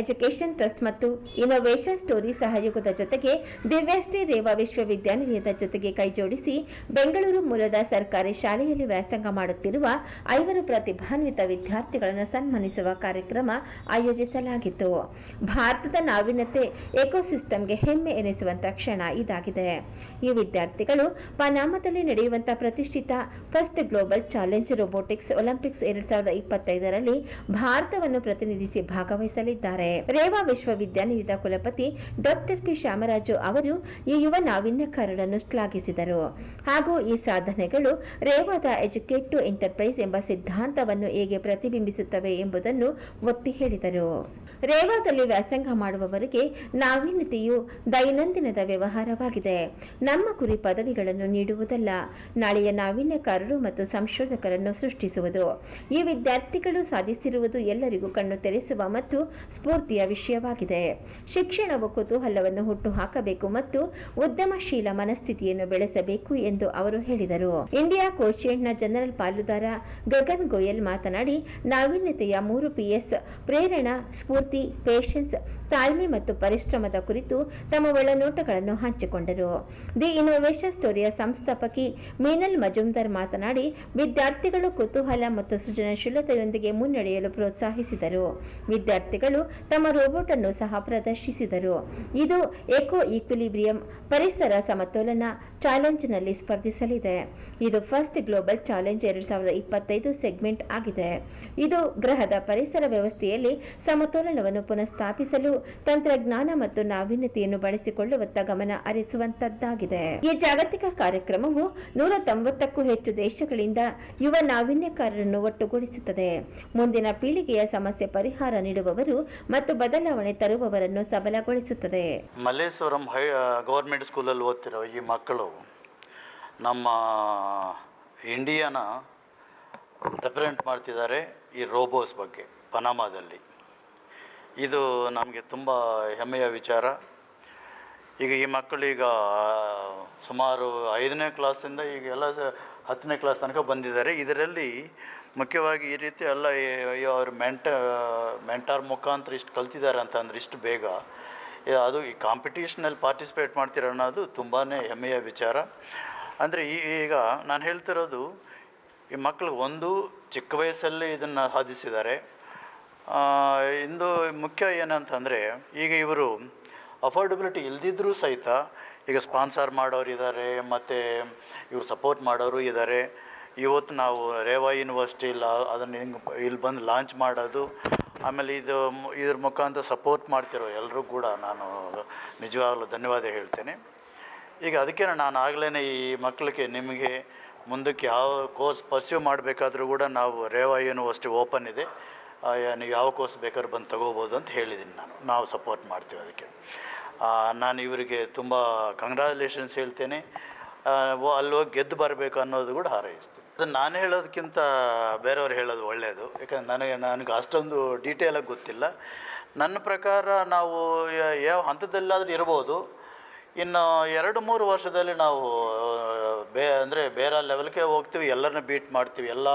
Education trust ಮತ್ತು innovation story ಸಹಯೋಗದ ಜೊತೆಗೆ ದಿವ್ಯಾಶ್ರೀ ರೇವಾ ವಿಶ್ವವಿದ್ಯಾನಿಲಯದ ಜೊತೆಗೆ ಕೈಜೋಡಿಸಿ ಬೆಂಗಳೂರು ಮೂಲದ ಸರ್ಕಾರಿ ಶಾಲೆಯಲ್ಲಿ ವ್ಯಾಸಂಗ ಮಾಡುತ್ತಿರುವ ಐವರು ಪ್ರತಿಭಾನ್ವಿತ ವಿದ್ಯಾರ್ಥಿಗಳನ್ನು ಸನ್ಮಾನಿಸುವ ಕಾರ್ಯಕ್ರಮ ಆಯೋಜಿಸಲಾಗಿತ್ತು. ಭಾರತದ ನಾವೀನ್ಯತೆ ಎಕೋಸಿಸ್ಟಮ್ಗೆ ಹೆಮ್ಮೆ ಎನಿಸುವಂತಹ ಕ್ಷಣ ಇದಾಗಿದೆ. ಈ ವಿದ್ಯಾರ್ಥಿಗಳು ಪನಾಮದಲ್ಲಿ ನಡೆಯುವಂತಹ ಪ್ರತಿಷ್ಠಿತ first global challenge, robotics, olympics ಎರಡ್ ಸಾವಿರದ ಇಪ್ಪತ್ತೈದರಲ್ಲಿ ಭಾರತವನ್ನು ಪ್ರತಿನಿಧಿಸಿ ಭಾಗವಹಿಸಲಿದ್ದಾರೆ. ರೇವಾ ವಿಶ್ವವಿದ್ಯಾನಿಲಯದ ಕುಲಪತಿ ಡಾಕ್ಟರ್ ಪಿ. ಶ್ಯಾಮರಾಜು ಅವರು ಈ ಯುವ ನಾವೀನ್ಯಕಾರರನ್ನು ಶ್ಲಾಘಿಸಿದರು. ಹಾಗೂ ಈ ಸಾಧನೆಗಳು ರೇವಾದ ಎಜುಕೇಟ್ ಟು ಎಂಟರ್ಪ್ರೈಸ್ ಎಂಬ ಸಿದ್ಧಾಂತವನ್ನು ಹೇಗೆ ಪ್ರತಿಬಿಂಬಿಸುತ್ತವೆ ಎಂಬುದನ್ನು ಒತ್ತಿ ಹೇಳಿದರು. ರೇವಾದಲ್ಲಿ ವ್ಯಾಸಂಗ ಮಾಡುವವರಿಗೆ ನಾವೀನ್ಯತೆಯು ದೈನಂದಿನದ ವ್ಯವಹಾರವಾಗಿದೆ. ನಮ್ಮ ಗುರಿ ಪದವಿಗಳನ್ನು ನೀಡುವುದಲ್ಲ, ನಾಳೆಯ ನಾವೀನ್ಯಕಾರರು ಮತ್ತು ಸಂಶೋಧಕರನ್ನು ಸೃಷ್ಟಿಸುವುದು. ಈ ವಿದ್ಯಾರ್ಥಿಗಳು ಸಾಧಿಸಿರುವುದು ಎಲ್ಲರಿಗೂ ಕಣ್ಣು ತೆರೆಸುವ ಮತ್ತು ಸ್ಫೂರ್ತಿಯ ವಿಷಯವಾಗಿದೆ. ಶಿಕ್ಷಣವು ಕುತೂಹಲವನ್ನು ಹುಟ್ಟುಹಾಕಬೇಕು ಮತ್ತು ಉದ್ಯಮಶೀಲ ಮನಸ್ಥಿತಿಯನ್ನು ಬೆಳೆಸಬೇಕು ಎಂದು ಅವರು ಹೇಳಿದರು. ಇಂಡಿಯಾ ಕೋಚೆಂಟ್ನ ಜನರಲ್ ಪಾಲುದಾರ ಗಗನ್ ಗೋಯಲ್ ಮಾತನಾಡಿ, ನಾವೀನ್ಯತೆಯ ಮೂರು ಪಿಎಸ್, ಪ್ರೇರಣಾ, ಸ್ಫೂರ್ತಿ, ಪೇಷನ್ಸ್, ತಾಳ್ಮೆ ಮತ್ತು ಪರಿಶ್ರಮದ ಕುರಿತು ತಮ್ಮ ಒಳನೋಟಗಳನ್ನು ಹಂಚಿಕೊಂಡರು. ದಿ ಇನೋವೇಷನ್ ಸ್ಟೋರಿಯ ಸಂಸ್ಥಾಪಕಿ ಮೀನಲ್ ಮಜುಮ್ದಾರ್ ಮಾತನಾಡಿ, ವಿದ್ಯಾರ್ಥಿಗಳು ಕುತೂಹಲ ಮತ್ತು ಸೃಜನಶೀಲತೆಯೊಂದಿಗೆ ಮುನ್ನಡೆಯಲು ಪ್ರೋತ್ಸಾಹಿಸಿದರು. ವಿದ್ಯಾರ್ಥಿಗಳು ತಮ್ಮ ರೋಬೋಟ್ ಅನ್ನು ಸಹ ಪ್ರದರ್ಶಿಸಿದರು. ಇದು ಎಕೋ ಈಕ್ವಿಲಿಬ್ರಿಯಂ ಪರಿಸರ ಸಮತೋಲನ ಚಾಲೆಂಜ್ನಲ್ಲಿ ಸ್ಪರ್ಧಿಸಲಿದೆ. ಇದು ಫಸ್ಟ್ ಗ್ಲೋಬಲ್ ಚಾಲೆಂಜ್ ಎರಡ್ ಸಾವಿರದ ಇಪ್ಪತ್ತೈದು ಸೆಗ್ಮೆಂಟ್ ಆಗಿದೆ. ಇದು ಗ್ರಹದ ಪರಿಸರ ವ್ಯವಸ್ಥೆಯಲ್ಲಿ ಸಮತೋಲನವನ್ನು ಪುನಃಸ್ಥಾಪಿಸಲು ತಂತ್ರಜ್ಞಾನ ಮತ್ತು ನಾವೀನ್ಯತೆಯನ್ನು ಬಳಸಿಕೊಳ್ಳುವತ್ತ ಗಮನ ಹರಿಸುವಂತದ್ದಾಗಿದೆ. ಈ ಜಾಗತಿಕ ಕಾರ್ಯಕ್ರಮವು ನೂರ ತೊಂಬತ್ತಕ್ಕೂ ಹೆಚ್ಚು ದೇಶಗಳಿಂದ ಯುವ ನಾವೀನ್ಯಕಾರರನ್ನು ಒಟ್ಟುಗೂಡಿಸುತ್ತದೆ. ಮುಂದಿನ ಪೀಳಿಗೆಯ ಸಮಸ್ಯೆ ಪರಿಹಾರ ನೀಡುವವರು ಮತ್ತು ಬದಲಾವಣೆ ತರುವವರನ್ನು ಸಬಲಗೊಳಿಸುತ್ತದೆ. ಮಲ್ಲೇಶ್ವರಂ ಹೈ ಗೌರ್ಮೆಂಟ್ ಸ್ಕೂಲಲ್ಲಿ ಓದ್ತಿರೋ ಈ ಮಕ್ಕಳು ನಮ್ಮ ಇಂಡಿಯಾನ ರೆಪ್ರೆಸೆಂಟ್ ಮಾಡ್ತಿದ್ದಾರೆ ಈ ರೋಬೋಸ್ ಬಗ್ಗೆ ಪನಾಮಾದಲ್ಲಿ ಇದು ನಮಗೆ ತುಂಬ ಹೆಮ್ಮೆಯ ವಿಚಾರ. ಈಗ ಈ ಮಕ್ಕಳು ಈಗ ಸುಮಾರು ಐದನೇ ಕ್ಲಾಸಿಂದ ಈಗ ಎಲ್ಲ ಹತ್ತನೇ ಕ್ಲಾಸ್ ತನಕ ಬಂದಿದ್ದಾರೆ. ಇದರಲ್ಲಿ ಮುಖ್ಯವಾಗಿ ಈ ರೀತಿ ಎಲ್ಲ ಅವ್ರ ಮೆಂಟ ಮೆಂಟಾರ್ ಮುಖಾಂತರ ಇಷ್ಟು ಕಲ್ತಿದ್ದಾರೆ ಅಂತಂದ್ರೆ ಇಷ್ಟು ಬೇಗ. ಅದು ಈ ಕಾಂಪಿಟೀಷನಲ್ಲಿ ಪಾರ್ಟಿಸಿಪೇಟ್ ಮಾಡ್ತೀರ ಅನ್ನೋದು ತುಂಬಾ ಹೆಮ್ಮೆಯ ವಿಚಾರ. ಅಂದರೆ ಈಗ ನಾನು ಹೇಳ್ತಿರೋದು ಈ ಮಕ್ಕಳು ಒಂದು ಚಿಕ್ಕ ವಯಸ್ಸಲ್ಲಿ ಇದನ್ನು ಸಾಧಿಸಿದ್ದಾರೆ. ಇಂದು ಮುಖ್ಯ ಏನಂತಂದರೆ ಈಗ ಇವರು ಅಫೋರ್ಡಬಿಲಿಟಿ ಇಲ್ದಿದ್ರೂ ಸಹಿತ ಈಗ ಸ್ಪಾನ್ಸರ್ ಮಾಡೋರು ಇದ್ದಾರೆ ಮತ್ತು ಇವ್ರು ಸಪೋರ್ಟ್ ಮಾಡೋರು ಇದ್ದಾರೆ ಇವತ್ತು ನಾವು ರೇವಾ ಯೂನಿವರ್ಸಿಟಿ ಇಲ್ಲ ಅದನ್ನು ಹಿಂಗೆ ಇಲ್ಲಿ ಬಂದು ಲಾಂಚ್ ಮಾಡೋದು, ಆಮೇಲೆ ಇದು ಇದ್ರ ಮುಖಾಂತರ ಸಪೋರ್ಟ್ ಮಾಡ್ತಿರೋ ಎಲ್ಲರೂ ಕೂಡ ನಾನು ನಿಜವಾಗಲೂ ಧನ್ಯವಾದ ಹೇಳ್ತೇನೆ. ಈಗ ಅದಕ್ಕೆ ನಾನು ಆಗಲೇ ಈ ಮಕ್ಕಳಿಗೆ ನಿಮಗೆ ಮುಂದಕ್ಕೆ ಯಾವ ಕೋರ್ಸ್ ಪರ್ಸ್ಯೂ ಮಾಡಬೇಕಾದ್ರೂ ಕೂಡ ನಾವು ರೇವಾ ಯೂನಿವರ್ಸಿಟಿ ಓಪನ್ ಇದೆ. ನೀವು ಯಾವ ಕೋರ್ಸ್ ಬೇಕಾದ್ರೂ ಬಂದು ತಗೋಬೋದು ಅಂತ ಹೇಳಿದ್ದೀನಿ ನಾನು. ನಾವು ಸಪೋರ್ಟ್ ಮಾಡ್ತೀವಿ ಅದಕ್ಕೆ. ನಾನು ಇವರಿಗೆ ತುಂಬ ಕಂಗ್ರ್ಯಾಚುಲೇಷನ್ಸ್ ಹೇಳ್ತೇನೆ. ಅಲ್ಲಿ ಹೋಗಿ ಗೆದ್ದು ಬರಬೇಕು ಅನ್ನೋದು ಕೂಡ ಹಾರೈಸ್ತೀನಿ. ಅದು ನಾನು ಹೇಳೋದಕ್ಕಿಂತ ಬೇರೆಯವ್ರು ಹೇಳೋದು ಒಳ್ಳೆಯದು ಯಾಕಂದ್ರೆ ನನಗೆ ನನಗೆ ಅಷ್ಟೊಂದು ಡೀಟೇಲಾಗಿ ಗೊತ್ತಿಲ್ಲ. ನನ್ನ ಪ್ರಕಾರ ನಾವು ಯಾವ ಹಂತದಲ್ಲಾದರೂ ಇರ್ಬೋದು. ಇನ್ನು ಎರಡು ಮೂರು ವರ್ಷದಲ್ಲಿ ನಾವು ಬೇ, ಅಂದರೆ ಬೇರೆ ಲೆವೆಲ್ಗೆ ಹೋಗ್ತೀವಿ, ಎಲ್ಲರನ್ನ ಬೀಟ್ ಮಾಡ್ತೀವಿ, ಎಲ್ಲ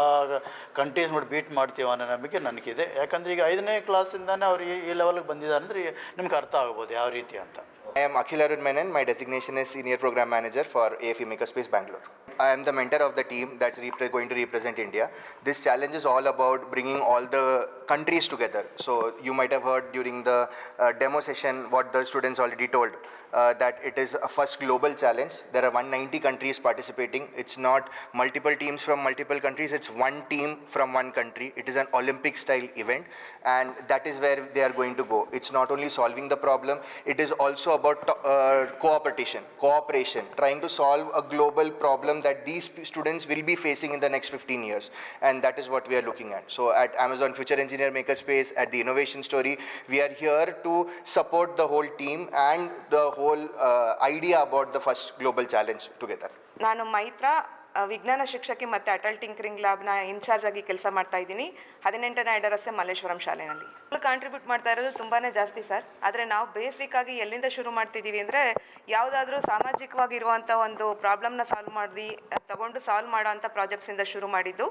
ಕಂಟ್ರೀಸ್ ಮಾಡಿ ಬೀಟ್ ಮಾಡ್ತೀವಿ ಅನ್ನೋ ನಂಬಿಕೆ ನನಗಿದೆ. ಯಾಕಂದರೆ ಈಗ ಐದನೇ ಕ್ಲಾಸಿಂದಾನೇ ಅವ್ರು ಈ ಈ ಲೆವೆಲ್ಗೆ ಬಂದಿದ್ದಾರೆ ಅಂದರೆ ನಿಮ್ಗೆ ಅರ್ಥ ಆಗ್ಬೋದು ಯಾವ ರೀತಿ ಅಂತ. I am Akhil Arun Menon my designation is senior program manager for a fi maker space Bangalore. I am the mentor of the team that's going to represent India. This challenge is all about bringing all the countries together. So you might have heard during the uh, demo session what the students already told uh, that it is a first global challenge. There are 190 countries participating. It's not multiple teams from multiple countries. It's one team from one country. It is an Olympic style event, and that is where they are going to go. It's not only solving the problem. It is also about uh, cooperation, cooperation, trying to solve a global problem that these p- students will be facing in the next 15 years, and that is what we are looking at. So at Amazon Future Engineer Makerspace, at the Innovation Story, we are here to support the whole team and the whole uh, idea about the first global challenge together. ನಾನು ಮೈತ್ರ ಆ, ವಿಜ್ಞಾನ ಶಿಕ್ಷಕಿ ಮತ್ತು Atal tinkering ಲ್ಯಾಬ್ನ incharge ಆಗಿ ಕೆಲಸ ಮಾಡ್ತಾ ಇದ್ದೀನಿ. ಹದಿನೆಂಟನೇ ಐಡರಸ್ಸೆ ಮಲ್ಲೇಶ್ವರಂ ಶಾಲೆಯಲ್ಲಿ ಕಾಂಟ್ರಿಬ್ಯೂಟ್ ಮಾಡ್ತಾ ಇರೋದು ತುಂಬಾ ಜಾಸ್ತಿ ಸರ್. ಆದರೆ ನಾವು ಬೇಸಿಕ್ ಆಗಿ ಎಲ್ಲಿಂದ ಶುರು ಮಾಡ್ತಿದ್ದೀವಿ ಅಂದರೆ ಯಾವುದಾದ್ರೂ ಸಾಮಾಜಿಕವಾಗಿರುವಂಥ ಒಂದು ಪ್ರಾಬ್ಲಮ್ನ ಸಾಲ್ವ್ ಮಾಡಿ ತಗೊಂಡು ಸಾಲ್ವ್ ಮಾಡೋವಂಥ ಪ್ರಾಜೆಕ್ಟ್ಸಿಂದ ಶುರು ಮಾಡಿದ್ದು.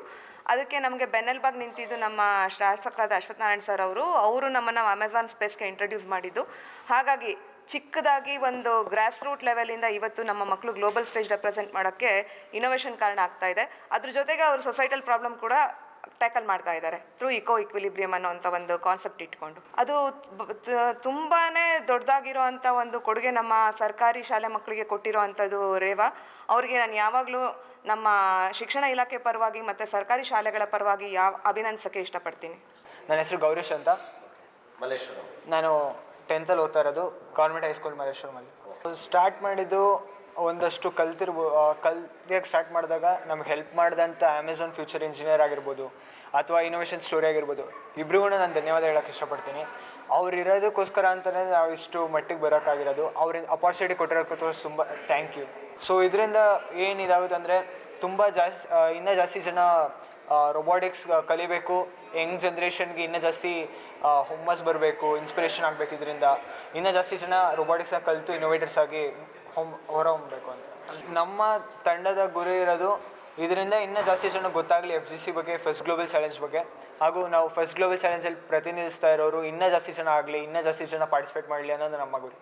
ಅದಕ್ಕೆ ನಮಗೆ ಬೆನ್ನೆಲ್ಬಾಗ್ ನಿಂತಿದ್ದು ನಮ್ಮ ಶಾಸಕರಾದ ಅಶ್ವತ್ಥನಾರಾಯಣ ನಾರಾಯಣ್ ಸರ್ ಅವರು. ಅವರು ನಮ್ಮನ್ನು ಅಮೆಝಾನ್ ಸ್ಪೇಸ್ಗೆ ಇಂಟ್ರೊಡ್ಯೂಸ್ ಮಾಡಿದ್ದು. ಹಾಗಾಗಿ ಚಿಕ್ಕದಾಗಿ ಒಂದು ಗ್ರಾಸ್ ರೂಟ್ ಲೆವೆಲಿಂದ ಇವತ್ತು ನಮ್ಮ ಮಕ್ಕಳು ಗ್ಲೋಬಲ್ ಸ್ಟೇಜ್ ರೆಪ್ರೆಸೆಂಟ್ ಮಾಡೋಕ್ಕೆ ಇನೋವೇಷನ್ ಕಾರಣ ಆಗ್ತಾ ಇದೆ. ಅದ್ರ ಜೊತೆಗೆ ಅವರು ಸೊಸೈಟಲ್ ಪ್ರಾಬ್ಲಮ್ ಕೂಡ ಟ್ಯಾಕಲ್ ಮಾಡ್ತಾ ಇದ್ದಾರೆ ಥ್ರೂ ಇಕೋ ಇಕ್ವಿಲಿಬ್ರಿಯಮ್ ಅನ್ನೋಂಥ ಒಂದು ಕಾನ್ಸೆಪ್ಟ್ ಇಟ್ಕೊಂಡು. ಅದು ತುಂಬಾ ದೊಡ್ಡದಾಗಿರೋವಂಥ ಒಂದು ಕೊಡುಗೆ ನಮ್ಮ ಸರ್ಕಾರಿ ಶಾಲೆ ಮಕ್ಕಳಿಗೆ ಕೊಟ್ಟಿರೋ ಅಂಥದ್ದು ರೇವಾ. ಅವರಿಗೆ ನಾನು ಯಾವಾಗಲೂ ನಮ್ಮ ಶಿಕ್ಷಣ ಇಲಾಖೆ ಪರವಾಗಿ ಮತ್ತು ಸರ್ಕಾರಿ ಶಾಲೆಗಳ ಪರವಾಗಿ ಯಾವ ಅಭಿನಂದಿಸೋಕ್ಕೆ ಇಷ್ಟಪಡ್ತೀನಿ. ನನ್ನ ಹೆಸರು ಗೌರೀಶ್ ಅಂತ. ಮಲ್ಲೇಶ್ವರ. ನಾನು ಟೆಂತಲ್ಲಿ ಓದ್ತಾ ಇರೋದು ಗೌರ್ಮೆಂಟ್ ಹೈಸ್ಕೂಲ್ ಮಲ್ಲೇಶ್ವರಮಲ್ಲಿ ಸ್ಟಾರ್ಟ್ ಮಾಡಿದ್ದು ಒಂದಷ್ಟು ಕಲ್ತಿರ್ಬೋ ಕಲ್ತಿಯಾಗಿ ಸ್ಟಾರ್ಟ್ ಮಾಡಿದಾಗ ನಮ್ಗೆ ಹೆಲ್ಪ್ ಮಾಡಿದಂಥ ಅಮೆಝಾನ್ ಫ್ಯೂಚರ್ ಇಂಜಿನಿಯರ್ ಆಗಿರ್ಬೋದು ಅಥವಾ ಇನೋವೇಷನ್ ಸ್ಟೋರಿ ಆಗಿರ್ಬೋದು ಇಬ್ರಿಗೂ ನಾನು ಧನ್ಯವಾದ ಹೇಳೋಕ್ಕೆ ಇಷ್ಟಪಡ್ತೀನಿ. ಅವ್ರು ಇರೋದಕ್ಕೋಸ್ಕರ ಅಂತಲೇ ನಾವು ಇಷ್ಟು ಮಟ್ಟಿಗೆ ಬರೋಕ್ಕಾಗಿರೋದು. ಅವ್ರಿಂದ ಅಪಾರ್ಚುನಿಟಿ ಕೊಟ್ಟಿರೋಕ್ಕೆ ತುಂಬ ಥ್ಯಾಂಕ್ ಯು ಸೊ ಇದರಿಂದ ಏನಿದಾಗುತ್ತೆ ಅಂದರೆ ತುಂಬ ಜಾಸ್ತಿ ಇನ್ನೂ ಜಾಸ್ತಿ ಜನ ರೊಬೋಟಿಕ್ಸ್ ಕಲಿಬೇಕು. ಯಂಗ್ ಜನ್ರೇಷನ್ಗೆ ಇನ್ನೂ ಜಾಸ್ತಿ ಹುಮ್ಮಸ್ ಬರಬೇಕು ಇನ್ಸ್ಪಿರೇಷನ್ ಆಗಬೇಕು ಇದರಿಂದ ಇನ್ನೂ ಜಾಸ್ತಿ ಜನ ರೊಬಾಟಿಕ್ಸ್ನ ಕಲಿತು ಇನೋವೇಟರ್ಸ್ ಆಗಿ ಹೊಮ್ ಹೊರಹೊಮ್ಮಬೇಕು ಅಂತ. ನಮ್ಮ ತಂಡದ ಗುರಿ ಇರೋದು, ಇದರಿಂದ ಇನ್ನೂ ಜಾಸ್ತಿ ಜನ ಗೊತ್ತಾಗಲಿ ಎಫ್ ಜಿ ಸಿ ಬಗ್ಗೆ ಫಸ್ಟ್ ಗ್ಲೋಬಲ್ ಚಾಲೆಂಜ್ ಬಗ್ಗೆ. ಹಾಗೂ ನಾವು ಫಸ್ಟ್ ಗ್ಲೋಬಲ್ ಚಾಲೆಂಜಲ್ಲಿ ಪ್ರತಿನಿಧಿಸ್ತಾ ಇರೋರು ಇನ್ನೂ ಜಾಸ್ತಿ ಜನ ಆಗಲಿ, ಇನ್ನೂ ಜಾಸ್ತಿ ಜನ ಪಾರ್ಟಿಸಿಪೇಟ್ ಮಾಡಲಿ ಅನ್ನೋದು ನಮ್ಮ ಗುರಿ.